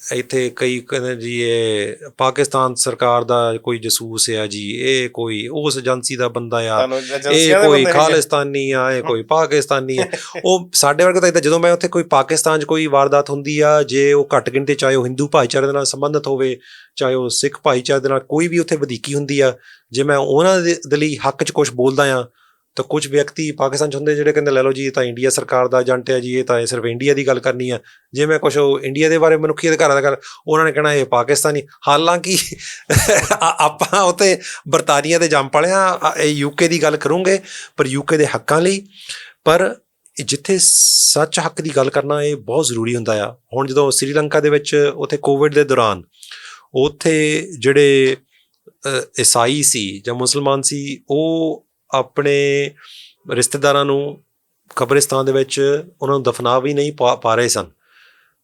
ਇੱਥੇ ਕਈ ਕਹਿੰਦੇ ਜੀ ਇਹ ਪਾਕਿਸਤਾਨ ਸਰਕਾਰ ਦਾ ਕੋਈ ਜਸੂਸ ਆ ਜੀ ਇਹ ਕੋਈ ਉਸ ਏਜੰਸੀ ਦਾ ਬੰਦਾ ਆ ਤੁਹਾਨੂੰ ਇਹ ਏਜੰਸੀਆਂ ਦੇ ਕੋਈ ਬੰਦੇ ਖਾਲਿਸਤਾਨੀ ਆ ਇਹ ਕੋਈ ਪਾਕਿਸਤਾਨੀ ਆ। ਉਹ ਸਾਡੇ ਵਰਗੇ ਤਾਂ ਏਦਾਂ ਜਦੋਂ ਮੈਂ ਉੱਥੇ ਕੋਈ ਪਾਕਿਸਤਾਨ 'ਚ ਕੋਈ ਵਾਰਦਾਤ ਹੁੰਦੀ ਆ ਜੇ ਉਹ ਘੱਟ ਗਿਣਤੀ ਚਾਹੇ ਉਹ ਹਿੰਦੂ ਭਾਈਚਾਰੇ ਦੇ ਨਾਲ ਸੰਬੰਧਿਤ ਹੋਵੇ ਚਾਹੇ ਉਹ ਸਿੱਖ ਭਾਈਚਾਰੇ ਦੇ ਨਾਲ ਕੋਈ ਵੀ ਉੱਥੇ ਵਧੀਕੀ ਹੁੰਦੀ ਆ ਜੇ ਮੈਂ ਉਹਨਾਂ ਦੇ ਦੇ ਲਈ ਹੱਕ 'ਚ ਕੁਝ ਬੋਲਦਾ ਆ ਤਾਂ ਕੁਝ ਵਿਅਕਤੀ ਪਾਕਿਸਤਾਨ 'ਚ ਹੁੰਦੇ ਜਿਹੜੇ ਕਹਿੰਦੇ, ਲੈ ਲਓ ਜੀ, ਇਹ ਤਾਂ ਇੰਡੀਆ ਸਰਕਾਰ ਦਾ ਏਜੰਟ ਹੈ ਜੀ, ਇਹ ਤਾਂ ਇਹ ਸਿਰਫ ਇੰਡੀਆ ਦੀ ਗੱਲ ਕਰਨੀ ਆ ਜੇ ਮੈਂ ਕੁਝ ਉਹ ਇੰਡੀਆ ਦੇ ਬਾਰੇ ਮਨੁੱਖੀ ਅਧਿਕਾਰਾਂ ਦਾ ਕਰ ਉਹਨਾਂ ਨੇ ਕਹਿਣਾ ਇਹ ਪਾਕਿਸਤਾਨੀ। ਹਾਲਾਂਕਿ ਆਪਾਂ ਉਤੇ ਬਰਤਾਨੀਆ ਦੇ ਜੰਮ ਪਲਿਆ ਇਹ ਯੂਕੇ ਦੀ ਗੱਲ ਕਰੂੰਗੇ, ਪਰ ਯੂਕੇ ਦੇ ਹੱਕਾਂ ਲਈ। ਪਰ ਜਿੱਥੇ ਸੱਚ ਹੱਕ ਦੀ ਗੱਲ ਕਰਨਾ, ਇਹ ਬਹੁਤ ਜ਼ਰੂਰੀ ਹੁੰਦਾ ਆ। ਹੁਣ ਜਦੋਂ ਸ੍ਰੀਲੰਕਾ ਦੇ ਵਿੱਚ ਉਥੇ ਕੋਵਿਡ ਦੇ ਦੌਰਾਨ, ਉਥੇ ਜਿਹੜੇ ਈਸਾਈ ਸੀ ਜਾਂ ਮੁਸਲਮਾਨ ਸੀ, ਉਹ ਆਪਣੇ ਰਿਸ਼ਤੇਦਾਰਾਂ ਨੂੰ ਕਬਰਿਸਤਾਨ ਦੇ ਵਿੱਚ ਉਹਨਾਂ ਨੂੰ ਦਫਨਾ ਵੀ ਨਹੀਂ ਪਾ ਪਾ ਰਹੇ ਸਨ।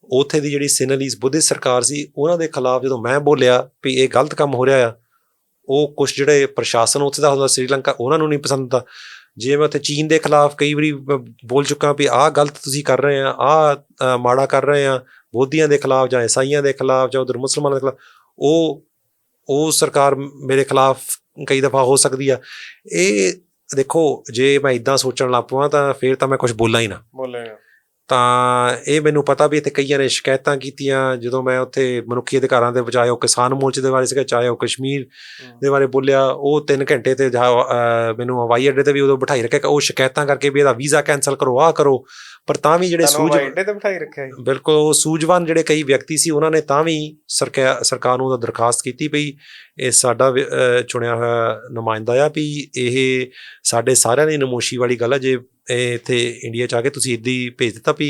ਉਥੇ ਦੀ ਜਿਹੜੀ ਸਿਨਲੀਸ ਬੁੱਧਿਸਟ ਸਰਕਾਰ ਸੀ, ਉਹਨਾਂ ਦੇ ਖਿਲਾਫ ਜਦੋਂ ਮੈਂ ਬੋਲਿਆ ਵੀ ਇਹ ਗਲਤ ਕੰਮ ਹੋ ਰਿਹਾ ਆ, ਉਹ ਕੁਝ ਜਿਹੜੇ ਪ੍ਰਸ਼ਾਸਨ ਉੱਥੇ ਦਾ ਹੁੰਦਾ, ਸ੍ਰੀਲੰਕਾ ਉਹਨਾਂ ਨੂੰ ਨਹੀਂ ਪਸੰਦ ਤਾਂ ਜੇ ਮੈਂ ਉੱਥੇ ਚੀਨ ਦੇ ਖਿਲਾਫ ਕਈ ਵਾਰੀ ਬੋਲ ਚੁੱਕਾ ਵੀ ਆਹ ਗਲਤ ਤੁਸੀਂ ਕਰ ਰਹੇ ਆ, ਆਹ ਮਾੜਾ ਕਰ ਰਹੇ ਆ, ਬੋਧੀਆਂ ਦੇ ਖਿਲਾਫ ਜਾਂ ਈਸਾਈਆਂ ਦੇ ਖਿਲਾਫ ਜਾਂ ਉਧਰ ਮੁਸਲਮਾਨਾਂ ਦੇ ਖਿਲਾਫ, ਉਹ ਉਹ ਸਰਕਾਰ ਮੇਰੇ ਖਿਲਾਫ ਕਈ ਦਫਾ ਹੋ ਸਕਦੀ ਆ। ਇਹ ਦੇਖੋ, ਜੇ ਮੈਂ ਇਦਾਂ ਸੋਚਣ ਲੱਗ ਪਵਾਂ ਤਾਂ ਫਿਰ ਤਾਂ ਮੈਂ ਕੁਝ ਬੋਲਾਂ ਹੀ ਨਾ। ਬੋਲੇਗਾ ਤਾਂ ਇਹ ਮੈਨੂੰ ਪਤਾ ਵੀ ਇੱਥੇ ਕਈਆਂ ਨੇ ਸ਼ਿਕਾਇਤਾਂ ਕੀਤੀਆਂ ਜਦੋਂ ਮੈਂ ਉੱਥੇ ਮਨੁੱਖੀ ਅਧਿਕਾਰਾਂ ਦੇ ਚਾਹੇ ਉਹ ਕਿਸਾਨ ਮੋਰਚੇ ਦੇ ਬਾਰੇ ਸੀਗਾ ਚਾਹੇ ਉਹ ਕਸ਼ਮੀਰ ਦੇ ਬਾਰੇ ਬੋਲਿਆ ਉਹ 3 ਘੰਟੇ ਤੇ ਮੈਨੂੰ ਹਵਾਈ ਅੱਡੇ ਤੇ ਵੀ ਉਦੋਂ ਬਿਠਾਈ ਰੱਖਿਆ ਕਿ ਉਹ ਸ਼ਿਕਾਇਤਾਂ ਕਰਕੇ ਵੀ ਇਹਦਾ ਵੀਜ਼ਾ ਕੈਨਸਲ ਕਰੋ ਆਹ ਕਰੋ। ਪਰ ਤਾਂ ਵੀ ਜਿਹੜੇ ਸੂਝ ਵਾਈਡੇ ਤੇ ਬਿਠਾਈ ਰੱਖਿਆ ਜੀ। ਬਿਲਕੁਲ ਉਹ ਸੂਝਵਾਨ ਜਿਹੜੇ ਕਈ ਵਿਅਕਤੀ ਸੀ ਉਹਨਾਂ ਨੇ ਤਾਂ ਵੀ ਸਰਕਾਰ ਨੂੰ ਉਹਦਾ ਦਰਖਾਸਤ ਕੀਤੀ ਪਈ ਇਹ ਸਾਡਾ ਚੁਣਿਆ ਹੋਇਆ ਨੁਮਾਇੰਦਾ ਆ ਵੀ ਇਹ ਸਾਡੇ ਸਾਰਿਆਂ ਦੀ ਨਮੋਸ਼ੀ ਵਾਲੀ ਗੱਲ ਆ ਜੇ ਇੱਥੇ ਇੰਡੀਆ ਚ ਆ ਕੇ ਤੁਸੀਂ ਇੱਦੀ ਭੇਜ ਦਿੱਤਾ ਵੀ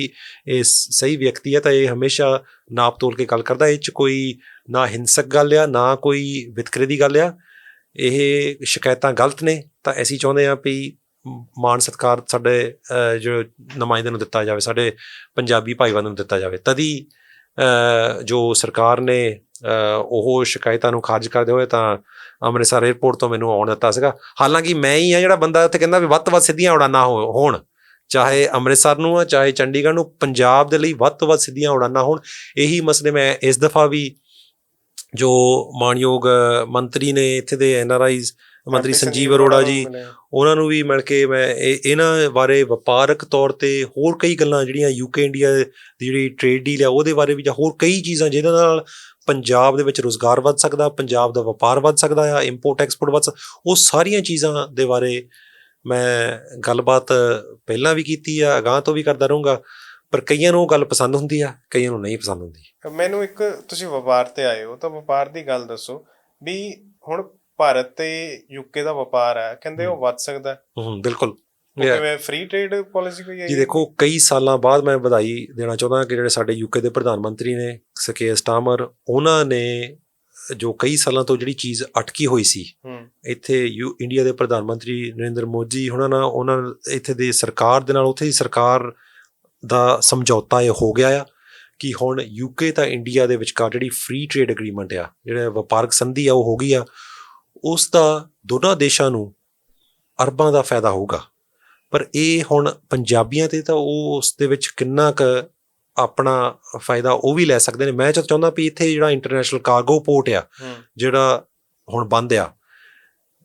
ਇਹ ਸਹੀ ਵਿਅਕਤੀ ਹੈ ਤਾਂ ਇਹ ਹਮੇਸ਼ਾ ਨਾਪ ਤੋਲ ਕੇ ਗੱਲ ਕਰਦਾ। ਇਹ ਚ ਕੋਈ ਨਾ ਹਿੰਸਕ ਗੱਲ ਆ, ਨਾ ਕੋਈ ਵਿਤਕਰੇ ਦੀ ਗੱਲ ਆ। ਇਹ ਸ਼ਿਕਾਇਤਾਂ ਗਲਤ ਨੇ, ਤਾਂ ਅਸੀਂ ਚਾਹੁੰਦੇ ਹਾਂ ਵੀ ਮਾਨ ਸਤਕਾਰ ਸਾਡੇ ਜੋ ਨੁਮਾਇੰਦੇ ਨੂੰ ਦਿੱਤਾ ਜਾਵੇ, ਸਾਡੇ ਪੰਜਾਬੀ ਭਾਈਵਾਨਾਂ ਨੂੰ ਦਿੱਤਾ ਜਾਵੇ। ਤਦੀ ਜੋ ਸਰਕਾਰ ਨੇ ਉਹ ਸ਼ਿਕਾਇਤਾਂ ਨੂੰ ਖਾਰਜ ਕਰਦੇ ਹੋਏ ਤਾਂ ਅੰਮ੍ਰਿਤਸਰ 에ਅਰਪੋਰਟ ਤੋਂ ਮੈਨੂੰ ਆਉਣ ਦਿੱਤਾ ਸੀਗਾ। ਹਾਲਾਂਕਿ ਮੈਂ ਹੀ ਆ ਜਿਹੜਾ ਬੰਦਾ ਉੱਥੇ ਕਹਿੰਦਾ ਵੀ ਵੱਧ ਤੋਂ ਵੱਧ ਸਿੱਧੀਆਂ ਉਡਾਨਾਂ ਹੋ- ਹੋਣ। ਚਾਹੇ ਅੰਮ੍ਰਿਤਸਰ ਨੂੰ ਆ ਚਾਹੇ ਚੰਡੀਗੜ੍ਹ ਨੂੰ ਪੰਜਾਬ ਦੇ ਲਈ ਵੱਧ ਤੋਂ ਵੱਧ ਸਿੱਧੀਆਂ ਉਡਾਨਾਂ ਹੋਣ। ਇਹੀ ਮਸਲੇ ਮੈਂ ਇਸ ਦਫਾ ਵੀ ਜੋ ਮਾਨਯੋਗ ਮੰਤਰੀ ਨੇ ਇੱਥੇ ਦੇ ਐਨਆਰਆਈਜ਼ ਮੰਤਰੀ ਸੰਜੀਵ ਅਰੋੜਾ ਜੀ ਉਹਨਾਂ ਨੂੰ ਵੀ ਮਿਲ ਕੇ ਮੈਂ ਇਹ ਇਹਨਾਂ ਬਾਰੇ ਵਪਾਰਕ ਤੌਰ ਤੇ ਹੋਰ ਕਈ ਗੱਲਾਂ ਜਿਹੜੀਆਂ ਯੂਕੇ ਇੰਡੀਆ ਦੀ ਜਿਹੜੀ ਟ੍ਰੇਡ ਡੀਲ ਆ ਉਹਦੇ ਬਾਰੇ ਵੀ ਜਾਂ ਹੋਰ ਕਈ ਚੀਜ਼ਾਂ ਜਿਹਨਾਂ ਨਾਲ ਪੰਜਾਬ ਦੇ ਵਿੱਚ ਰੋਜ਼ਗਾਰ ਵੱਧ ਸਕਦਾ ਪੰਜਾਬ ਦਾ ਵਪਾਰ ਵੱਧ ਸਕਦਾ ਆ ਇੰਪੋਰਟ ਐਕਸਪੋਰਟ ਵੱਧ ਉਹ ਸਾਰੀਆਂ ਚੀਜ਼ਾਂ ਦੇ ਬਾਰੇ ਮੈਂ ਗੱਲਬਾਤ ਪਹਿਲਾਂ ਵੀ ਕੀਤੀ ਆ ਅਗਾਂਹ ਤੋਂ ਵੀ ਕਰਦਾ ਰਹੂੰਗਾ ਪਰ ਕਈਆਂ ਨੂੰ ਉਹ ਗੱਲ ਪਸੰਦ ਹੁੰਦੀ ਆ ਕਈਆਂ ਨੂੰ ਨਹੀਂ ਪਸੰਦ ਹੁੰਦੀ ਮੈਨੂੰ ਇੱਕ ਤੁਸੀਂ ਵਪਾਰ ਤੇ ਆਏ ਹੋ ਤਾਂ ਵਪਾਰ ਦੀ ਗੱਲ ਦੱਸੋ ਵੀ ਹੁਣ ਭਾਰਤ ਤੇ ਯੂਕੇ ਦਾ ਵਪਾਰ ਹੈ ਕਹਿੰਦੇ ਉਹ ਵੱਧ ਸਕਦਾ ਹੈ। ਬਿਲਕੁਲ. ਕਿਵੇਂ ਫ੍ਰੀ ਟ੍ਰੇਡ ਪਾਲਿਸੀ ਕੋਈ ਹੈ ਜੀ ਦੇਖੋ ਕਈ ਸਾਲਾਂ ਬਾਅਦ ਮੈਂ ਵਧਾਈ ਦੇਣਾ ਚਾਹੁੰਦਾ ਕਿ ਜਿਹੜੇ ਸਾਡੇ ਯੂਕੇ ਦੇ ਪ੍ਰਧਾਨ ਮੰਤਰੀ ਨੇ ਸਕੇ ਸਟਾਮਰ ਉਹਨਾਂ ਨੇ ਜੋ ਕਈ ਸਾਲਾਂ ਤੋਂ ਜਿਹੜੀ ਚੀਜ਼ ਅਟਕੀ ਹੋਈ ਸੀ ਇੱਥੇ ਯੂ ਇੰਡੀਆ ਦੇ ਪ੍ਰਧਾਨ ਮੰਤਰੀ ਨਰਿੰਦਰ ਮੋਦੀ ਉਹਨਾਂ ਨਾਲ ਉਹਨਾਂ ਇੱਥੇ ਦੇ ਸਰਕਾਰ ਦੇ ਨਾਲ ਉੱਥੇ ਦੀ ਸਰਕਾਰ ਦਾ ਸਮਝੌਤਾ ਇਹ ਹੋ ਗਿਆ ਆ ਕਿ ਹੁਣ ਯੂਕੇ ਤਾਂ ਇੰਡੀਆ ਦੇ ਵਿਚਕਾਰ ਜਿਹੜੀ ਫ੍ਰੀ ਟ੍ਰੇਡ ਐਗਰੀਮੈਂਟ ਆ ਜਿਹੜਾ ਵਪਾਰਕ ਸੰਧੀ ਆ ਉਹ ਹੋ ਗਈ ਆ ਉਸ ਦਾ ਦੋਨਾਂ ਦੇਸ਼ਾਂ ਨੂੰ ਅਰਬਾਂ ਦਾ ਫਾਇਦਾ ਹੋਊਗਾ। ਪਰ ਇਹ ਹੁਣ ਪੰਜਾਬੀਆਂ ਤੇ ਤਾਂ ਉਹ ਉਸ ਦੇ ਵਿੱਚ ਕਿੰਨਾ ਕੁ ਆਪਣਾ ਫਾਇਦਾ ਉਹ ਵੀ ਲੈ ਸਕਦੇ ਨੇ। ਮੈਂ ਤਾਂ ਚਾਹੁੰਦਾ ਵੀ ਇੱਥੇ ਜਿਹੜਾ ਇੰਟਰਨੈਸ਼ਨਲ ਕਾਰਗੋ ਪੋਰਟ ਆ ਜਿਹੜਾ ਹੁਣ ਬੰਦ ਆ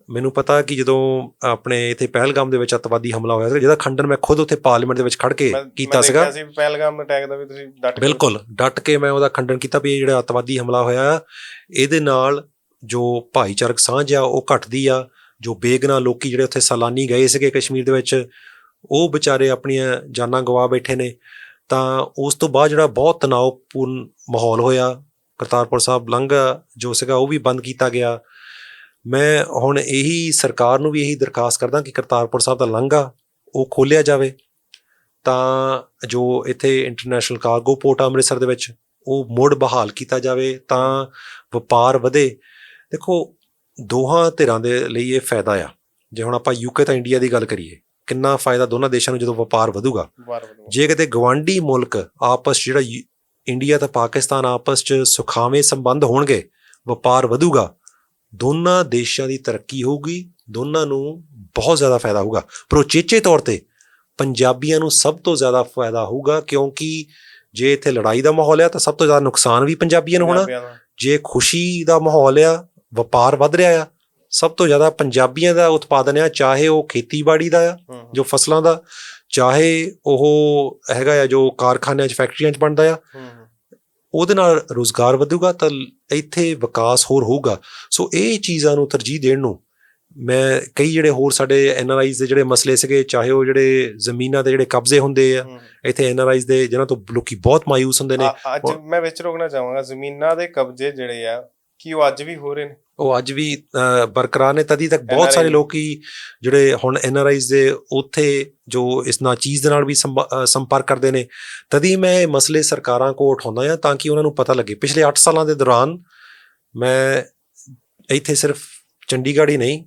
ਮੈਨੂੰ ਪਤਾ ਕਿ ਜਦੋਂ ਆਪਣੇ ਇੱਥੇ ਪਹਿਲਗਾਮ ਦੇ ਵਿੱਚ ਅੱਤਵਾਦੀ ਹਮਲਾ ਹੋਇਆ ਸੀ ਜਿਹਦਾ ਖੰਡਨ ਮੈਂ ਖੁਦ ਉੱਥੇ ਪਾਰਲੀਮੈਂਟ ਦੇ ਵਿੱਚ ਖੜ ਕੇ ਮੈਂ- ਕੀਤਾ ਮੈਂ ਸੀਗਾ। ਦੇਖਿਆ ਸੀ ਪਹਿਲਗਾਮ ਅਟੈਕ ਦਾ ਵੀ ਤੁਸੀਂ ਡਟ ਕੇ- ਬਿਲਕੁਲ ਡਟ ਕੇ ਮੈਂ ਉਹਦਾ ਖੰਡਨ ਕੀਤਾ ਵੀ ਇਹ ਜਿਹੜਾ ਅੱਤਵਾਦੀ ਹਮਲਾ ਹੋਇਆ ਇਹਦੇ ਨਾਲ ਜੋ ਭਾਈਚਾਰਕ ਸਾਂਝ ਆ ਉਹ ਘਟਦੀ ਆ। ਜੋ ਬੇਗਨਾ ਲੋਕੀ ਜਿਹੜੇ ਉੱਥੇ ਸੈਲਾਨੀ ਗਏ ਸੀਗੇ ਕਸ਼ਮੀਰ ਦੇ ਵਿੱਚ, ਉਹ ਵਿਚਾਰੇ ਆਪਣੀਆਂ ਜਾਨਾਂ ਗਵਾ ਬੈਠੇ ਨੇ। ਤਾਂ ਉਸ ਤੋਂ ਬਾਅਦ ਜਿਹੜਾ ਬਹੁਤ ਤਣਾਅਪੂਰਨ ਮਾਹੌਲ ਹੋਇਆ, ਕਰਤਾਰਪੁਰ ਸਾਹਿਬ ਲੰਘਾ ਜੋ ਸੀਗਾ ਉਹ ਵੀ ਬੰਦ ਕੀਤਾ ਗਿਆ। ਮੈਂ ਹੁਣ ਇਹੀ ਸਰਕਾਰ ਨੂੰ ਵੀ ਇਹੀ ਦਰਖਾਸਤ ਕਰਦਾ ਕਿ ਕਰਤਾਰਪੁਰ ਸਾਹਿਬ ਦਾ ਲੰਘਾ ਉਹ ਖੋਲਿਆ ਜਾਵੇ। ਤਾਂ ਜੋ ਇੱਥੇ ਇੰਟਰਨੈਸ਼ਨਲ ਕਾਰਗੋ ਪੋਰਟ ਆ ਅੰਮ੍ਰਿਤਸਰ ਦੇ ਵਿੱਚ, ਉਹ ਮੁੜ ਬਹਾਲ ਕੀਤਾ ਜਾਵੇ ਤਾਂ ਵਪਾਰ ਵਧੇ। ਦੇਖੋ ਦੋਹਾਂ ਧਿਰਾਂ ਦੇ ਲਈ ਇਹ ਫਾਇਦਾ ਆ। ਜੇ ਹੁਣ ਆਪਾਂ ਯੂਕੇ ਤਾਂ ਇੰਡੀਆ ਦੀ ਗੱਲ ਕਰੀਏ ਕਿੰਨਾ ਫਾਇਦਾ ਦੋਨਾਂ ਦੇਸ਼ਾਂ ਨੂੰ ਜਦੋਂ ਵਪਾਰ ਵਧੂਗਾ। ਜੇ ਕਿਤੇ ਗਵਾਂਢੀ ਮੁਲਕ ਆਪਸ ਜਿਹੜਾ ਇੰਡੀਆ ਤੇ ਪਾਕਿਸਤਾਨ ਆਪਸ 'ਚ ਸੁਖਾਵੇਂ ਸੰਬੰਧ ਹੋਣਗੇ ਵਪਾਰ ਵਧੂਗਾ ਦੋਨਾਂ ਦੇਸ਼ਾਂ ਦੀ ਤਰੱਕੀ ਹੋਊਗੀ ਦੋਨਾਂ ਨੂੰ ਬਹੁਤ ਜ਼ਿਆਦਾ ਫਾਇਦਾ ਹੋਊਗਾ। ਪਰ ਉਚੇਚੇ ਤੌਰ ਤੇ ਪੰਜਾਬੀਆਂ ਨੂੰ ਸਭ ਤੋਂ ਜ਼ਿਆਦਾ ਫਾਇਦਾ ਹੋਊਗਾ ਕਿਉਂਕਿ ਜੇ ਇੱਥੇ ਲੜਾਈ ਦਾ ਮਾਹੌਲ ਆ ਤਾਂ ਸਭ ਤੋਂ ਜ਼ਿਆਦਾ ਨੁਕਸਾਨ ਵੀ ਪੰਜਾਬੀਆਂ ਨੂੰ ਹੋਣਾ। ਜੇ ਖੁਸ਼ੀ ਦਾ ਮਾਹੌਲ ਆ ਵਪਾਰ ਵੱਧ ਰਿਹਾ ਆ ਸਭ ਤੋਂ ਜ਼ਿਆਦਾ ਪੰਜਾਬੀਆਂ ਦਾ ਉਤਪਾਦਨ ਆ ਚਾਹੇ ਉਹ ਖੇਤੀਬਾੜੀ ਦਾ ਆ। ਜੋ ਫਸਲਾਂ ਦਾ ਚਾਹੇ ਉਹ ਹੈਗਾ ਆ ਜੋ ਕਾਰਖਾਨਿਆਂ 'ਚ ਫੈਕਟਰੀਆਂ 'ਚ ਬਣਦਾ ਆ। ਉਹਦੇ ਨਾਲ ਰੋਜ਼ਗਾਰ ਵਧੂਗਾ ਤਾਂ ਇੱਥੇ ਵਿਕਾਸ ਹੋਰ ਹੋਊਗਾ ਸੋ ਇਹ ਚੀਜ਼ਾਂ ਨੂੰ ਤਰਜੀਹ ਦੇਣ ਨੂੰ ਮੈਂ ਕਈ ਜਿਹੜੇ ਹੋਰ ਸਾਡੇ ਐਨਆਰਆਈਜ਼ ਦੇ ਜਿਹੜੇ ਮਸਲੇ ਸੀਗੇ ਚਾਹੇ ਉਹ ਜਿਹੜੇ ਜ਼ਮੀਨਾਂ ਦੇ ਜਿਹੜੇ ਕਬਜ਼ੇ ਹੁੰਦੇ ਆ। ਇੱਥੇ ਐਨਆਰਆਈਜ਼ ਦੇ ਜਿਹਨਾਂ ਤੋਂ ਲੋਕੀ ਬਹੁਤ ਮਾਯੂਸ ਹੁੰਦੇ ਨੇ ਅੱਜ ਮੈਂ ਵਿੱਚ ਰੋਕਣਾ ਚਾਹਾਂਗਾ ਜ਼ਮੀਨਾਂ ਦੇ ਕਬਜ਼ੇ ਜਿਹੜੇ ਆ ਕੀ ਉਹ ਅੱਜ ਵੀ ਹੋ ਰਹੇ ਨੇ? ਉਹ ਅੱਜ ਵੀ ਬਰਕਰਾਰ ਨੇ। ਤਦੀ ਤੱਕ ਬਹੁਤ ਸਾਰੇ ਲੋਕੀ ਜਿਹੜੇ ਹੁਣ ਐਨਆਰਆਈਜ਼ ਦੇ ਉੱਥੇ ਜੋ ਇਸ ਨਾਲ ਚੀਜ਼ ਦੇ ਨਾਲ ਵੀ ਸੰਪਰਕ ਕਰਦੇ ਨੇ। ਤਦੀ ਮੈਂ ਇਹ ਮਸਲੇ ਸਰਕਾਰਾਂ ਕੋ ਉਠਾਉਂਦਾ ਆ ਤਾਂ ਕਿ ਉਹਨਾਂ ਨੂੰ ਪਤਾ ਲੱਗੇ। ਪਿਛਲੇ 8 ਸਾਲਾਂ ਦੇ ਦੌਰਾਨ ਮੈਂ ਇੱਥੇ ਸਿਰਫ ਚੰਡੀਗੜ੍ਹ ਹੀ ਨਹੀਂ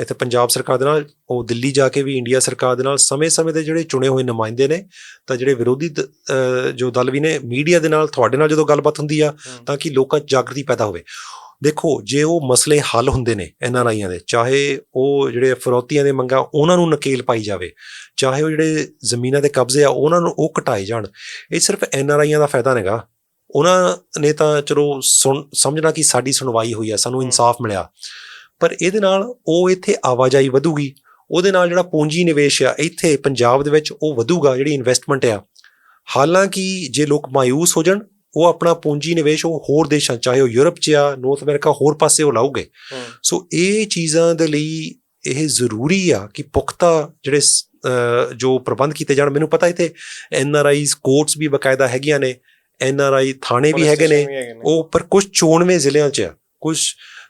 ਇੱਥੇ ਪੰਜਾਬ ਸਰਕਾਰ ਦੇ ਨਾਲ ਉਹ ਦਿੱਲੀ ਜਾ ਕੇ ਵੀ ਇੰਡੀਆ ਸਰਕਾਰ ਦੇ ਨਾਲ ਸਮੇਂ-ਸਮੇਂ ਦੇ ਜਿਹੜੇ ਚੁਣੇ ਹੋਏ ਨੁਮਾਇੰਦੇ ਨੇ ਤਾਂ ਜਿਹੜੇ ਵਿਰੋਧੀ ਜੋ ਦਲ ਵੀ ਨੇ ਮੀਡੀਆ ਦੇ ਨਾਲ ਤੁਹਾਡੇ ਨਾਲ ਜਦੋਂ ਗੱਲਬਾਤ ਹੁੰਦੀ ਆ। ਤਾਂ ਕਿ ਲੋਕਾਂ 'ਚ ਜਾਗਰਤੀ ਪੈਦਾ ਹੋਵੇ ਦੇਖੋ ਜੇ ਉਹ ਮਸਲੇ ਹੱਲ ਹੁੰਦੇ ਨੇ ਐਨਆਰਆਈਆਂ ਦੇ ਚਾਹੇ ਉਹ ਜਿਹੜੇ ਫਰੋਤੀਆਂ ਦੇ ਮੰਗਾ ਉਹਨਾਂ ਨੂੰ ਨਕੇਲ ਪਾਈ ਜਾਵੇ ਚਾਹੇ ਉਹ ਜਿਹੜੇ ਜ਼ਮੀਨਾਂ ਦੇ ਕਬਜ਼ੇ ਆ ਉਹਨਾਂ ਨੂੰ ਉਹ ਘਟਾਏ ਜਾਣ ਇਹ ਸਿਰਫ ਐਨਆਰਆਈਆਂ ਦਾ ਫਾਇਦਾ ਨਹੀਂਗਾ ਉਹਨਾਂ ਨੇ ਤਾਂ ਚਲੋ ਸੁਣ ਸਮਝਣਾ ਕਿ ਸਾਡੀ ਸੁਣਵਾਈ ਹੋਈ ਆ ਸਾਨੂੰ। ਇਨਸਾਫ ਮਿਲਿਆ ਪਰ ਇਹਦੇ ਨਾਲ ਉਹ ਇੱਥੇ ਆਵਾਜਾਈ ਵਧੂਗੀ ਉਹਦੇ ਨਾਲ ਜਿਹੜਾ ਪੂੰਜੀ ਨਿਵੇਸ਼ ਆ ਇੱਥੇ ਪੰਜਾਬ ਦੇ ਵਿੱਚ ਉਹ ਵਧੂਗਾ ਜਿਹੜੀ ਇਨਵੈਸਟਮੈਂਟ ਆ ਹਾਲਾਂਕਿ ਜੇ ਲੋਕ ਮਾਇੂਸ ਹੋ ਜਾਣ ਉਹ ਆਪਣਾ ਪੂੰਜੀ ਨਿਵੇਸ਼ ਉਹ ਹੋਰ ਦੇਸ਼ਾਂ ਚਾਹੇ ਉਹ ਯੂਰਪ 'ਚ ਆ ਨਾਰਥ ਅਮਰੀਕਾ ਹੋਰ ਪਾਸੇ ਉਹ ਲਾਉਗੇ। ਸੋ ਇਹ ਚੀਜ਼ਾਂ ਦੇ ਲਈ ਇਹ ਜ਼ਰੂਰੀ ਆ ਕਿ ਪੁਖਤਾ ਜਿਹੜੇ ਜੋ ਪ੍ਰਬੰਧ ਕੀਤੇ ਜਾਣ ਮੈਨੂੰ ਪਤਾ ਇੱਥੇ ਐਨ ਆਰ ਆਈਜ਼ ਕੋਰਟਸ ਵੀ ਬਕਾਇਦਾ ਹੈਗੀਆਂ ਨੇ ਐਨ ਆਰ ਆਈ ਥਾਣੇ ਵੀ ਪੁਲਿਸ ਹੈਗੇ ਨੇ ਸਟੇਸ਼ਨ ਵੀ ਹੈਗੇ ਨੇ। ਉਹ ਪਰ ਕੁਝ ਚੋਣਵੇਂ ਜ਼ਿਲ੍ਹਿਆਂ 'ਚ ਆ ਕੁਝ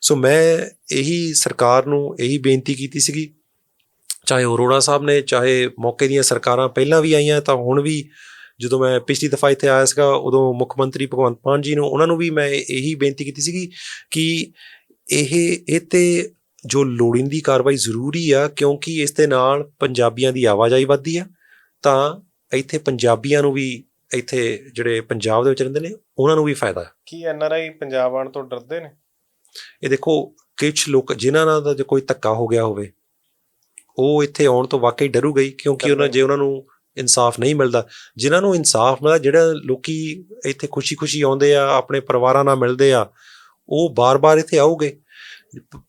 ਸੋ ਮੈਂ ਇਹੀ ਸਰਕਾਰ ਨੂੰ ਇਹੀ ਬੇਨਤੀ ਕੀਤੀ ਸੀਗੀ, ਚਾਹੇ ਉਹ ਅਰੋੜਾ ਸਾਹਿਬ ਨੇ, ਚਾਹੇ ਮੌਕੇ ਦੀਆਂ ਸਰਕਾਰਾਂ ਪਹਿਲਾਂ ਵੀ ਆਈਆਂ, ਤਾਂ ਹੁਣ ਵੀ ਜਦੋਂ ਮੈਂ ਪਿਛਲੀ ਦਫਾ ਇੱਥੇ ਆਇਆ ਸੀਗਾ, ਉਦੋਂ ਮੁੱਖ ਮੰਤਰੀ ਭਗਵੰਤ ਮਾਨ ਜੀ ਨੂੰ, ਉਹਨਾਂ ਨੂੰ ਵੀ ਮੈਂ ਇਹੀ ਬੇਨਤੀ ਕੀਤੀ ਸੀਗੀ ਕਿ ਇਹ ਇਹ ਤੇ ਜੋ ਲੋੜੀਂਦੀ ਕਾਰਵਾਈ ਜ਼ਰੂਰੀ ਆ, ਕਿਉਂਕਿ ਇਸ ਦੇ ਨਾਲ ਪੰਜਾਬੀਆਂ ਦੀ ਆਵਾਜਾਈ ਵੱਧਦੀ ਆ, ਤਾਂ ਇੱਥੇ ਪੰਜਾਬੀਆਂ ਨੂੰ ਵੀ ਇੱਥੇ ਜਿਹੜੇ ਪੰਜਾਬ ਦੇ ਵਿੱਚ ਰਹਿੰਦੇ ਨੇ, ਉਹਨਾਂ ਨੂੰ ਵੀ ਫਾਇਦਾ ਹੈ ਕੀ ਐਨਆਰਆਈ ਪੰਜਾਬ ਆਉਣ ਤੋਂ ਡਰਦੇ ਨੇ? ਇਹ ਦੇਖੋ ਕੁਝ ਲੋਕ, ਜਿਨ੍ਹਾਂ ਨਾਲ ਦਾ ਜੇ ਕੋਈ ਧੱਕਾ ਹੋ ਗਿਆ ਹੋਵੇ, ਉਹ ਇੱਥੇ ਆਉਣ ਤੋਂ ਵਾਕਈ ਡਰੂ ਗਈ, ਕਿਉਂਕਿ ਉਹਨਾਂ, ਜੇ ਉਹਨਾਂ ਨੂੰ ਇਨਸਾਫ ਨਹੀਂ ਮਿਲਦਾ। ਜਿਨ੍ਹਾਂ ਨੂੰ ਇਨਸਾਫ ਮਿਲਦਾ, ਜਿਹੜਾ ਲੋਕੀ ਇੱਥੇ ਖੁਸ਼ੀ-ਖੁਸ਼ੀ ਆਉਂਦੇ ਆ, ਆਪਣੇ ਪਰਿਵਾਰਾਂ ਨਾਲ ਮਿਲਦੇ ਆ, ਉਹ ਬਾਰ-ਬਾਰ ਇੱਥੇ ਆਉਗੇ।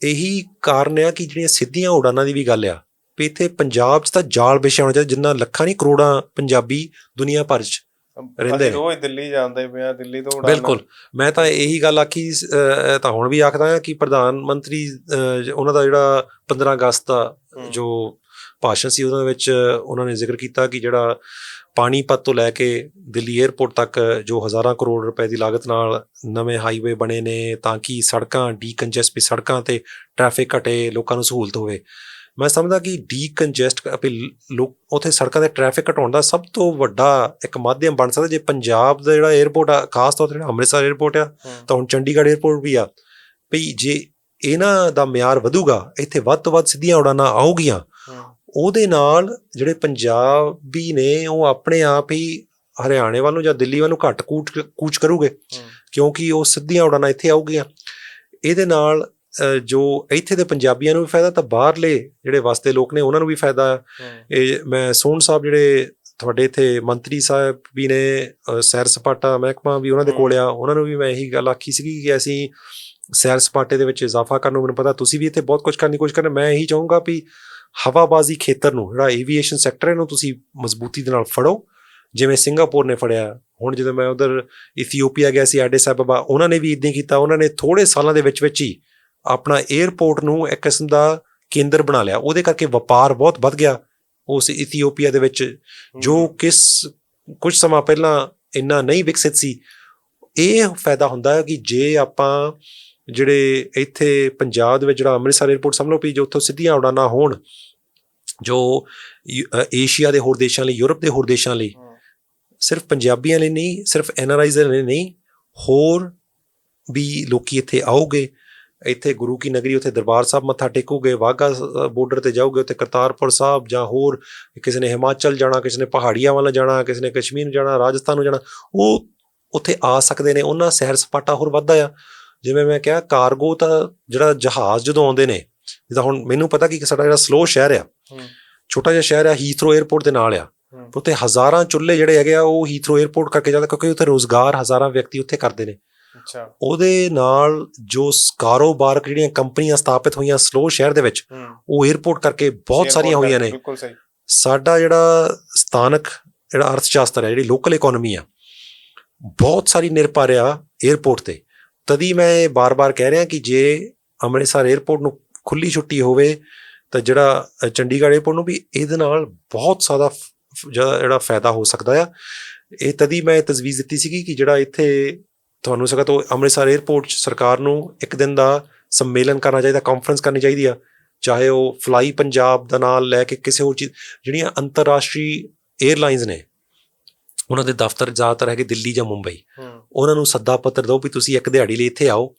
ਇਹੀ ਕਾਰਨ ਆ ਕਿ ਜਿਹੜੀਆਂ ਸਿੱਧੀਆਂ ਉਡਾਨਾਂ ਦੀ ਵੀ ਗੱਲ ਆ, ਵੀ ਇੱਥੇ ਪੰਜਾਬ 'ਚ ਤਾਂ ਜਾਲ ਵਿਛਿਆ ਹੋਣਾ ਚਾਹੀਦਾ, ਜਿੰਨਾ ਲੱਖਾਂ ਨਹੀਂ ਕਰੋੜਾਂ ਪੰਜਾਬੀ ਦੁਨੀਆ ਭਰ 'ਚ। ਰਹਿੰਦੇ ਨੇ। ਰੋਜ਼ ਦਿੱਲੀ ਜਾਂਦੇ ਪਏ ਆ ਦਿੱਲੀ ਤੋਂ ਉਡਾਨ ਬਿਲਕੁਲ ਮੈਂ ਤਾਂ ਇਹੀ ਗੱਲ ਆਖੀ ਤਾਂ ਹੁਣ ਵੀ ਆਖਦਾ ਹਾਂ ਕਿ ਪ੍ਰਧਾਨ ਮੰਤਰੀ ਉਹਨਾਂ ਦਾ ਜਿਹੜਾ 15 ਅਗਸਤ ਦਾ। ਜੋ ਭਾਸ਼ਣ ਸੀ ਉਹਦੇ ਵਿੱਚ ਉਹਨਾਂ ਨੇ ਜ਼ਿਕਰ ਕੀਤਾ ਕਿ ਜਿਹੜਾ ਪਾਣੀਪਤ ਤੋਂ ਲੈ ਕੇ ਦਿੱਲੀ 에ਅਰਪੋਰਟ ਤੱਕ ਜੋ ਹਜ਼ਾਰਾਂ ਕਰੋੜ ਰੁਪਏ ਦੀ ਲਾਗਤ ਨਾਲ ਨਵੇਂ ਹਾਈਵੇ ਬਣੇ ਨੇ ਤਾਂ ਕਿ ਸੜਕਾਂ ਡੀਕੰਜੈਸਟ ਵੀ ਸੜਕਾਂ ਤੇ ਟ੍ਰੈਫਿਕ ਘਟੇ ਲੋਕਾਂ ਨੂੰ ਸਹੂਲਤ ਹੋਵੇ ਮੈਂ ਸਮਝਦਾ ਕਿ ਡੀ ਕੰਜੈਸਟ ਆਪੇ ਲੋਕ ਉਥੇ ਸੜਕਾਂ ਦੇ ਟ੍ਰੈਫਿਕ ਘਟਾਉਣ ਦਾ ਸਭ ਤੋਂ ਵੱਡਾ ਇੱਕ ਮਾਧਿਅਮ ਬਣ ਸਕਦਾ ਜੇ ਪੰਜਾਬ ਦਾ ਜਿਹੜਾ 에어ਪੋਰਟ ਆ ਖਾਸ ਤੌਰ ਤੇ ਜਿਹੜਾ ਅੰਮ੍ਰਿਤਸਰ 에어ਪੋਰਟ ਆ ਤਾਂ ਹੁਣ ਚੰਡੀਗੜ੍ਹ 에어ਪੋਰਟ ਵੀ ਆ। ਭਈ ਜੇ ਇਹਨਾਂ ਦਾ ਮਿਆਰ ਵਧੂਗਾ ਇੱਥੇ ਵੱਧ ਤੋਂ ਵੱਧ ਸਿੱਧੀਆਂ ਉਡਾਨਾਂ ਆਉਗੀਆਂ ਉਹਦੇ ਨਾਲ ਜਿਹੜੇ ਪੰਜਾਬੀ ਨੇ ਉਹ ਆਪਣੇ ਆਪ ਹੀ ਹਰਿਆਣੇ ਵੱਲੋਂ ਜਾਂ ਦਿੱਲੀ ਵੱਲੋਂ ਘੱਟ ਕੂਚ ਕਰੂਗੇ। ਕਿਉਂਕਿ ਉਹ ਸਿੱਧੀਆਂ ਉਡਾਨਾਂ ਇੱਥੇ ਆਉਗੀਆਂ ਇਹਦੇ ਨਾਲ ਜੋ ਇੱਥੇ ਦੇ ਪੰਜਾਬੀਆਂ ਨੂੰ ਵੀ ਫਾਇਦਾ ਤਾਂ ਬਾਹਰਲੇ ਜਿਹੜੇ ਵਸਦੇ ਲੋਕ ਨੇ ਉਹਨਾਂ ਨੂੰ ਵੀ ਫਾਇਦਾ। ਇਹ ਮੈਂ ਸੋਹਣ ਸਾਹਿਬ ਜਿਹੜੇ ਤੁਹਾਡੇ ਇੱਥੇ ਮੰਤਰੀ ਸਾਹਿਬ ਵੀ ਨੇ ਸੈਰ ਸਪਾਟਾ ਮਹਿਕਮਾ ਵੀ ਉਹਨਾਂ ਦੇ। ਕੋਲ ਆ ਉਹਨਾਂ ਨੂੰ ਵੀ ਮੈਂ ਇਹੀ ਗੱਲ ਆਖੀ ਸੀਗੀ ਕਿ ਅਸੀਂ ਸੈਰ ਸਪਾਟੇ ਦੇ ਵਿੱਚ ਇਜ਼ਾਫਾ ਕਰਨ ਨੂੰ ਮੈਨੂੰ ਪਤਾ ਤੁਸੀਂ ਵੀ ਇੱਥੇ ਬਹੁਤ ਕੁਝ ਕਰਨ ਦੀ ਕੋਸ਼ਿਸ਼ ਕਰ ਮੈਂ ਇਹੀ ਚਾਹੂੰਗਾ ਵੀ ਹਵਾਬਾਜ਼ੀ ਖੇਤਰ ਨੂੰ ਜਿਹੜਾ ਏਵੀਏਸ਼ਨ ਸੈਕਟਰ ਇਹਨੂੰ ਤੁਸੀਂ ਮਜ਼ਬੂਤੀ ਦੇ ਨਾਲ ਫੜੋ ਜਿਵੇਂ ਸਿੰਗਾਪੁਰ ਨੇ ਫੜਿਆ ਹੁਣ ਜਦੋਂ ਮੈਂ ਉਧਰ ਇਥੀਓਪੀਆ ਗਿਆ ਸੀ ਐਡਿਸ ਅਬਬਾ ਉਹਨਾਂ ਨੇ ਵੀ ਇਦਾਂ ਕੀਤਾ ਉਹਨਾਂ ਨੇ ਥੋੜੇ ਸਾਲਾਂ ਦੇ ਵਿੱਚ ਵਿੱਚ ਹੀ ਆਪਣਾ 에ਅਰਪੋਰਟ ਨੂੰ ਇੱਕ ਕਿਸਮ ਦਾ ਕੇਂਦਰ ਬਣਾ ਲਿਆ। ਉਹਦੇ ਕਰਕੇ ਵਪਾਰ ਬਹੁਤ ਵੱਧ ਗਿਆ ਉਸ ਇਥੀਓਪੀਆ ਦੇ ਵਿੱਚ ਜੋ ਕਿਸ ਕੁਝ ਸਮਾਂ ਪਹਿਲਾਂ ਇੰਨਾ ਨਹੀਂ ਵਿਕਸਿਤ ਸੀ। ਇਹ ਫਾਇਦਾ ਹੁੰਦਾ ਹੈ ਕਿ ਜੇ ਆਪਾਂ ਜਿਹੜੇ ਇੱਥੇ ਪੰਜਾਬ ਦੇ ਵਿੱਚ ਜਿਹੜਾ ਅੰਮ੍ਰਿਤਸਰ 에ਅਰਪੋਰਟ ਸਮਝ ਲਓ ਵੀ ਜੋ ਉੱਥੋਂ ਸਿੱਧੀਆਂ ਉਡਾਨਾਂ ਹੋਣ ਜੋ ਏਸ਼ੀਆ ਦੇ ਹੋਰ ਦੇਸ਼ਾਂ ਲਈ ਯੂਰਪ ਦੇ ਹੋਰ ਦੇਸ਼ਾਂ ਲਈ। ਸਿਰਫ ਪੰਜਾਬੀਆਂ ਲਈ ਨਹੀਂ ਸਿਰਫ ਐਨਆਰਆਈਜ਼ ਲਈ ਨਹੀਂ ਹੋਰ ਵੀ ਲੋਕੀ ਇੱਥੇ ਆਉਗੇ। ਇੱਥੇ ਗੁਰੂ ਕੀ ਨਗਰੀ ਉੱਥੇ ਦਰਬਾਰ ਸਾਹਿਬ ਮੱਥਾ ਟੇਕੋਗੇ ਵਾਗਾ ਬਾਰਡਰ ਤੇ ਜਾਓਗੇ ਉੱਥੇ ਕਰਤਾਰਪੁਰ ਸਾਹਿਬ ਜਾਂ ਹੋਰ ਕਿਸੇ ਨੇ ਹਿਮਾਚਲ ਜਾਣਾ ਕਿਸੇ ਨੇ ਪਹਾੜੀਆਂ ਵੱਲ ਜਾਣਾ ਕਿਸੇ ਨੇ ਕਸ਼ਮੀਰ ਜਾਣਾ ਰਾਜਸਥਾਨ ਨੂੰ ਜਾਣਾ ਉਹ ਉੱਥੇ ਆ ਸਕਦੇ ਨੇ ਉਹਨਾਂ ਸੈਰ ਸਪਾਟਾ ਹੋਰ ਵੱਧਦਾ ਆ ਜਿਵੇਂ ਮੈਂ ਕਿਹਾ ਕਾਰਗੋ ਤਾਂ ਜਿਹੜਾ ਜਹਾਜ਼ ਜਦੋਂ ਆਉਂਦੇ ਨੇ ਜਿੱਦਾਂ ਹੁਣ ਮੈਨੂੰ ਪਤਾ ਕਿ ਸਾਡਾ ਜਿਹੜਾ ਸਲੋ ਸ਼ਹਿਰ ਆ। ਛੋਟਾ ਜਿਹਾ ਸ਼ਹਿਰ ਆ ਹੀਥਰੋ 에ਅਰਪੋਰਟ ਦੇ ਨਾਲ ਆ। ਉੱਥੇ ਹਜ਼ਾਰਾਂ ਚੁੱਲ੍ਹੇ ਜਿਹੜੇ ਹੈਗੇ ਆ ਉਹ ਹੀਥਰੋ 에ਅਰਪੋਰਟ ਕਰਕੇ ਚੱਲਦੇ ਕਿਉਂਕਿ ਉੱਥੇ ਰੋਜ਼ਗਾਰ ਹਜ਼ਾਰਾਂ ਵਿਅਕਤੀ ਉੱਥੇ ਕਰਦੇ ਨੇ ਅੱਛਾ। ਉਹਦੇ ਨਾਲ ਜੋ ਕਾਰੋਬਾਰ ਜਿਹੜੀਆਂ ਕੰਪਨੀਆਂ ਸਥਾਪਿਤ ਹੋਈਆਂ ਸਲੋ ਸ਼ਹਿਰ ਦੇ ਵਿੱਚ ਉਹ 에어ਪੋਰਟ ਕਰਕੇ ਬਹੁਤ ਸਾਰੀਆਂ ਹੋਈਆਂ ਨੇ। ਸਾਡਾ ਜਿਹੜਾ ਸਥਾਨਕ ਜਿਹੜਾ ਅਰਥ ਸ਼ਾਸਤਰ ਹੈ ਜਿਹੜੀ ਲੋਕਲ ਇਕਨੋਮੀ ਆ ਬਹੁਤ ਸਾਰੀ ਨਿਰਭਰ ਆ 에어ਪੋਰਟ ਤੇ। ਤਦੀ ਮੈਂ ਇਹ ਬਾਰ-ਬਾਰ ਕਹਿ ਰਿਹਾ ਕਿ ਜੇ ਅੰਮ੍ਰਿਤਸਰ 에어ਪੋਰਟ ਨੂੰ ਖੁੱਲੀ ਛੁੱਟੀ ਹੋਵੇ ਤਾਂ ਜਿਹੜਾ ਚੰਡੀਗੜ੍ਹ 에어ਪੋਰਟ ਨੂੰ ਵੀ ਇਹਦੇ ਨਾਲ ਬਹੁਤ ਸਾਦਾ ਜਿਹੜਾ ਫਾਇਦਾ ਹੋ ਸਕਦਾ ਆ। ਇਹ ਤਦੀ ਮੈਂ ਤਜਵੀਜ਼ ਦਿੱਤੀ ਸੀਗੀ ਕਿ ਜਿਹੜਾ ਇੱਥੇ ਤੁਹਾਨੂੰ ਸਕਾ ਤੋਂ ਅੰਮ੍ਰਿਤਸਰ 에ਅਰਪੋਰਟ 'ਚ ਸਰਕਾਰ ਨੂੰ ਇੱਕ ਦਿਨ ਦਾ ਸੰਮੇਲਨ ਕਰਨਾ ਚਾਹੀਦਾ ਕਾਨਫਰੰਸ ਕਰਨੀ ਚਾਹੀਦੀ ਆ। ਚਾਹੇ ਉਹ ਫਲਾਈ ਪੰਜਾਬ ਦਾ ਨਾਲ ਲੈ ਕੇ ਕਿਸੇ ਹੋਰ ਚੀਜ਼ ਜਿਹੜੀਆਂ ਅੰਤਰਰਾਸ਼ਟਰੀ 에ਅਰਲਾਈਨਸ ਨੇ ਉਹਨਾਂ ਦੇ ਦਫ਼ਤਰ ਜ਼ਿਆਦਾਤਰ ਹੈਗੇ ਦਿੱਲੀ ਜਾਂ ਮੁੰਬਈ। ਉਹਨਾਂ ਨੂੰ ਸੱਦਾ ਪੱਤਰ ਦਿਓ ਵੀ ਤੁਸੀਂ ਇੱਕ ਦਿਹਾੜੀ ਲਈ ਇੱਥੇ ਆਓ।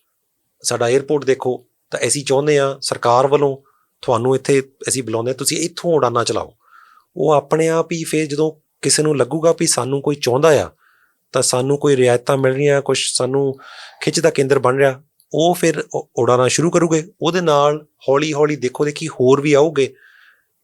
ਸਾਡਾ 에ਅਰਪੋਰਟ ਦੇਖੋ ਤਾਂ ਅਸੀਂ ਚਾਹੁੰਦੇ ਆ ਸਰਕਾਰ ਵੱਲੋਂ ਤੁਹਾਨੂੰ ਇੱਥੇ ਅਸੀਂ ਬੁਲਾਉਂਦੇ ਤੁਸੀਂ ਇੱਥੋਂ ਉਡਾਨਾਂ ਚਲਾਓ। ਉਹ ਆਪਣੇ ਆਪ ਹੀ ਫੇਰ ਜਦੋਂ ਕਿਸੇ ਨੂੰ ਲੱਗੂਗਾ ਵੀ ਸਾਨੂੰ ਕੋਈ ਚਾਹੁੰਦਾ ਆ ਤਾਂ ਸਾਨੂੰ ਕੋਈ ਰਿਆਇਤਾਂ ਮਿਲ ਰਹੀਆਂ ਕੁਝ ਸਾਨੂੰ ਖਿੱਚ ਦਾ ਕੇਂਦਰ ਬਣ ਰਿਹਾ, ਉਹ ਫਿਰ ਉ- ਉਡਾਣਾ ਸ਼ੁਰੂ ਕਰੂਗੇ। ਉਹਦੇ ਨਾਲ ਹੌਲੀ ਹੌਲੀ ਦੇਖੋ ਦੇਖੀ ਹੋਰ ਵੀ ਆਉਗੇ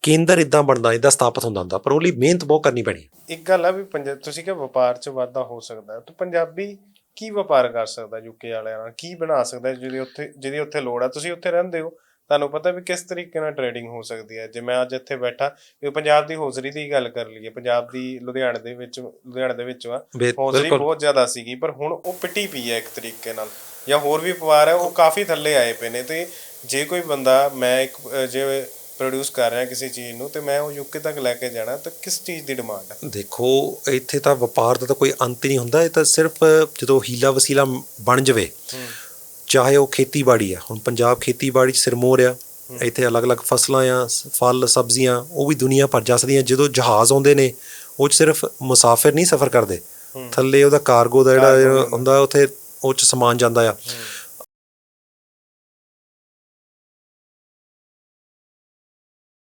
ਕੇਂਦਰ ਇਦਾਂ ਬਣਦਾ, ਇਦਾਂ ਸਥਾਪਿਤ ਹੁੰਦਾ ਹੁੰਦਾ। ਪਰ ਉਹ ਲਈ ਮਿਹਨਤ ਬਹੁਤ ਕਰਨੀ ਪੈਣੀ। ਇੱਕ ਗੱਲ ਆ ਵੀ ਪੰਜਾਬ ਤੁਸੀਂ ਕਿਹਾ ਵਪਾਰ 'ਚ ਵਾਧਾ ਹੋ ਸਕਦਾ। ਤਾਂ ਪੰਜਾਬੀ ਕੀ ਵਪਾਰ ਕਰ ਸਕਦਾ ਯੂਕੇ ਵਾਲਿਆਂ ਨਾਲ? ਕੀ ਬਣਾ ਸਕਦਾ ਹੈ ਉੱਥੇ, ਜਿਹਦੀ ਉੱਥੇ ਲੋੜ ਆ? ਤੁਸੀਂ ਉੱਥੇ ਰਹਿੰਦੇ ਹੋ। ਤੁਹਾਨੂੰ ਪਤਾ ਵੀ ਕਿਸ ਤਰੀਕੇ ਨਾਲ ਟ੍ਰੇਡਿੰਗ ਹੋ ਸਕਦੀ ਹੈ। ਜੇ ਮੈਂ ਅੱਜ ਇੱਥੇ ਬੈਠਾ ਵੀ ਪੰਜਾਬ ਦੀ ਹੌਜ਼ਰੀ ਦੀ ਗੱਲ ਕਰ ਲਈਏ ਪੰਜਾਬ ਦੀ ਲੁਧਿਆਣੇ ਦੇ ਵਿੱਚ ਲੁਧਿਆਣੇ ਦੇ ਵਿੱਚ ਵਾ ਹੌਜ਼ਰੀ ਬਹੁਤ ਜ਼ਿਆਦਾ ਸੀਗੀ ਪਰ ਹੁਣ ਉਹ ਪਿੱਟੀ ਪਈ ਹੈ ਇੱਕ ਤਰੀਕੇ ਨਾਲ। ਜਾਂ ਹੋਰ ਵੀ ਵਪਾਰ ਹੈ ਉਹ ਕਾਫੀ ਥੱਲੇ ਆਏ ਪਏ ਨੇ। ਤੇ ਜੇ ਕੋਈ ਬੰਦਾ ਮੈਂ ਇੱਕ ਜੇ ਪ੍ਰੋਡਿਊਸ ਕਰ ਰਿਹਾ ਕਿਸੇ ਚੀਜ਼ ਨੂੰ ਤੇ ਮੈਂ ਉਹ ਯੂਕੇ ਤੱਕ ਲੈ ਕੇ ਜਾਣਾ ਤਾਂ ਕਿਸ ਚੀਜ਼ ਦੀ ਡਿਮਾਂਡ ਹੈ? ਦੇਖੋ ਇੱਥੇ ਤਾਂ ਵਪਾਰ ਦਾ ਤਾਂ ਕੋਈ ਅੰਤ ਨਹੀਂ ਹੁੰਦਾ। ਇਹ ਤਾਂ ਸਿਰਫ ਜਦੋਂ ਹੀਲਾ ਵਸੀਲਾ ਬਣ ਜਾਵੇ ਚਾਹੇ ਉਹ ਖੇਤੀਬਾੜੀ ਆ ਹੁਣ ਪੰਜਾਬ ਖੇਤੀਬਾੜੀ 'ਚ ਸਿਰਮੌਰ ਆ ਇੱਥੇ ਅਲੱਗ-ਅਲੱਗ ਫਸਲਾਂ ਆ ਫਲ ਸਬਜ਼ੀਆਂ ਉਹ ਵੀ ਦੁਨੀਆ ਭਰ ਜਾ ਸਕਦੀਆਂ ਜਦੋਂ ਜਹਾਜ਼ ਆਉਂਦੇ ਨੇ ਉਹ 'ਚ ਸਿਰਫ ਮੁਸਾਫਿਰ ਨਹੀਂ ਸਫ਼ਰ ਕਰਦੇ। ਥੱਲੇ ਉਹਦਾ ਕਾਰਗੋ ਦਾ ਜਿਹੜਾ। ਹੁੰਦਾ ਉੱਥੇ ਉਹ 'ਚ ਸਮਾਨ ਜਾਂਦਾ ਆ